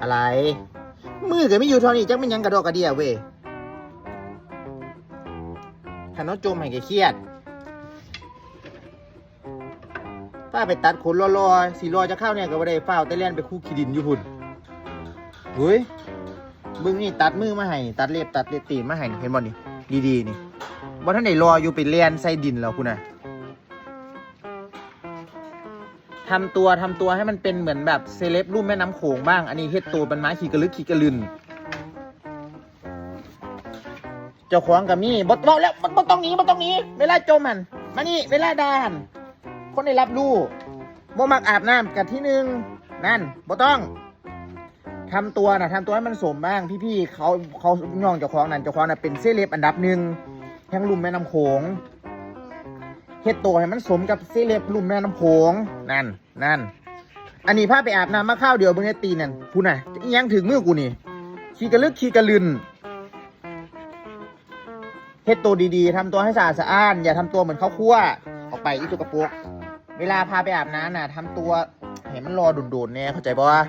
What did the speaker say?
อะไร มือก็ไม่อยู่เท่านี้จักเป็นยังกระดอกกระเดียเว้ยขันน้องจมให้แกเครียดป้าไปตัดขนรอๆสีรอจะเข้าเนี่ยก็บ่ได้เฝ้าวแต่เล่นไปคู่ขีดินอยู่พุ่นเฮ้ยมึงนี่ตัดมือมาให้ตัดเล็บตัดเล็บตีนมาให้เห็นบ่นี่ดีๆนี่บ่ท่านไหนรออยู่ไปเลียนใส่ดินแล้วคุณน่ะ ทำตัวทำตัวให้มันเป็นเหมือนแบบเซเลบรุ่มแม่น้ำโขงบ้าง อันนี้เฮ็ดตัวเป็นไม้ขี่กระลึกขี่กระลึนเจ้าของกับมี่บดบอกแล้วบดบดต้องหนี้บดต้องหนี้ เวลาโจมัน มานี่ เวลาดาน คนได้รับรู้บ่มักอาบน้ำกับที่หนึ่งนั่นบ่ต้องทำตัวนะทำตัวให้มันสมบ้างพี่ๆเขาเขาย่องเจ้าของนั่นเจ้าของน่ะเป็นเซเลบอันดับหนึ่งแห่งลุ่มแม่น้ำโขง เฮ็ดตัวให้มันสมกับเซเลบลุ่มแม่น้ำโขงนั่นนั่นอันนี้พาไปอาบน้ำมาข้าวเดียวเบิ่งไอ้ตีนั่นพูน่ะยังถึงมือกูนี่ขี้กระลึกขี้กระลืนเฮ็ดตัวดีๆทำตัวให้สะอาดสะอ้าน อย่าทำตัวเหมือนข้าวคั่วออกไปอีตัวกระปุกเวลาพาไปอาบน้ำน่ะทำตัวเห็นมันรอโดนๆเนี่ยเข้าใจปะ